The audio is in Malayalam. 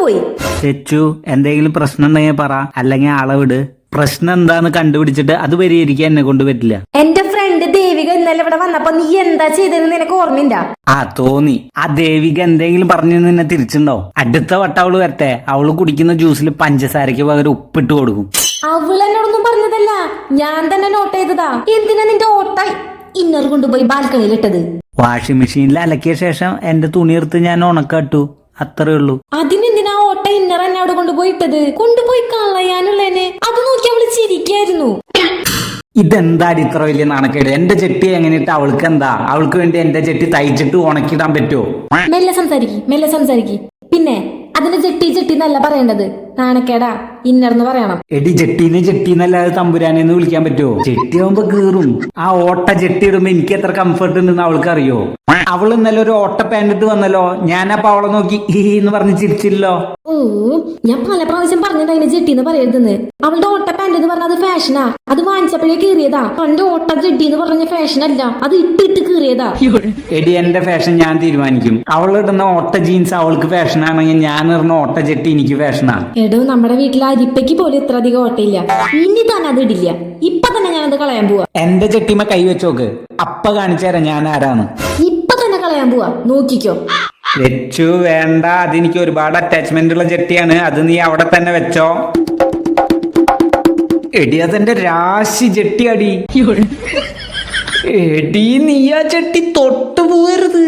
പോയി. ചെച്ചു എന്തെങ്കിലും പ്രശ്നം ഉണ്ടെങ്കിൽ പറ. അല്ലെങ്കിൽ അളവിട് വിട്. പ്രശ്നം എന്താന്ന് കണ്ടുപിടിച്ചിട്ട് അത് പരിഹരിക്കാൻ എന്നെ കൊണ്ട് പറ്റില്ല. എന്റെ ഫ്രണ്ട് ദേവിക ഇന്നലെ ഇവിടെ വന്നപ്പോ നീ എന്താ ചെയ്തതെന്ന് നിനക്ക് ഓർമ്മയില്ല ആ തോന്നി. ആ ദേവിക എന്തെങ്കിലും പറഞ്ഞു നിന്നെ തിരിച്ചുണ്ടോ അടുത്ത വട്ടം അവൾ വരട്ടെ. അവൾ കുടിക്കുന്ന ജ്യൂസിൽ പഞ്ചസാരയ്ക്ക് പകരം ഉപ്പിട്ട് കൊടുക്കും. അവൾ എന്നോടൊന്നും പറഞ്ഞതല്ല. ഞാൻ തന്നെ നോട്ട് ചെയ്തതാ. എന്തിനാ നിന്റെ ഓട്ട ഇന്നർ കൊണ്ടുപോയി ബാൽക്കണിയിൽ ഇട്ടത്? വാഷിംഗ് മെഷീനിൽ അലക്കിയ ശേഷം എന്റെ തുണി എടുത്ത് ഞാൻ ഉണക്കാട്ടു. അത്രേ ഉള്ളൂ. അതിനെന്തിനാ ഓട്ട ഇന്നർ എന്നെ അവിടെ കൊണ്ടുപോയി ഇട്ടത് കൊണ്ടുപോയി കളയാനുള്ളതിന് അത് നോക്കി അവൾ ചിരിക്കായിരുന്നു. ഇതെന്താടി ഇത്ര വലിയ നാണക്കേട്? എന്റെ ചെട്ടി എങ്ങനെയിട്ട് അവൾക്ക് എന്താ അവൾക്ക് വേണ്ടി എന്റെ ചെട്ടി തയ്ച്ചിട്ട് ഉണക്കിടാൻ പറ്റുമോ മെല്ലെ സംസാരിക്കി മെല്ലെ സംസാരിക്കി. പിന്നെ അതിന് ചെട്ടി ചെട്ടി എന്നല്ല പറയേണ്ടത്. നാണക്കേടാ. ഇന്നർന്ന് പറയണം. എടി ജെട്ടീനെ ജെട്ടീന്നല്ലാതെ തമ്പുരാനെന്ന് വിളിക്കാൻ പറ്റുമോ ജെട്ടി ആവുമ്പോ കീറും. ആ ഓട്ട ജെട്ടി ഇടുമ്പോ എനിക്ക് എത്ര കംഫർട്ട് ഉണ്ടെന്ന് അവൾക്ക് അറിയോ അവൾ ഇന്നലെ ഒരു ഓട്ട പാന്റ് ഇട്ട് വന്നല്ലോ. ഞാനപ്പോ അവളെ നോക്കി ഹി എന്ന് പറഞ്ഞ് ചിരിച്ചില്ലോ ഓ ഞാൻ പല പ്രാവശ്യം പറഞ്ഞിട്ട് ജെട്ടിന്ന് പറയരുതെന്ന്. അവളുടെ ഓട്ട എന്ന് പറഞ്ഞത് ഫാഷനാ അത് വാങ്ങിച്ചപ്പോഴേ കീറിയതാ. പണ്ട് ഓട്ട ജെട്ടി എന്ന് പറഞ്ഞ ഫാഷൻ അല്ല. അത് ഇട്ടിട്ട് കീറിയതാ. എടി എന്റെ ഫാഷൻ ഞാൻ തീരുമാനിക്കും. അവൾ ഇടുന്ന ഓട്ട ജീൻസ് അവൾക്ക് ഫാഷൻ ആണെങ്കിൽ ഞാൻ ഇടുന്ന ഓട്ട ചെട്ടി എനിക്ക് ഫാഷനാ എടോ നമ്മുടെ വീട്ടിൽ അരിപ്പയ്ക്ക് പോലും ഇത്ര അധികം ഓട്ടയില്ല. ഇനി തന്നെ അത് ഇടില്ല. ഇപ്പൊ തന്നെ ഞാൻ അത് കളയാൻ പോവാ. എന്റെ ചെട്ടിമ കൈ വെച്ചോക്ക്. അപ്പ കാണിച്ചു തരാം ഞാൻ ആരാണ് ഇപ്പൊ തന്നെ കളയാൻ പോവാ. നോക്കിക്കോ. വെച്ചു വേണ്ട. അതെനിക്ക് ഒരുപാട് അറ്റാച്ച്മെന്റ് ഉള്ള ചെട്ടിയാണ് അത് നീ അവിടെ തന്നെ വെച്ചോ. എടി അതെന്റെ രാശി ജെട്ടി അടി എടി നീ ആ ചെട്ടി തൊട്ടു പോകരുത്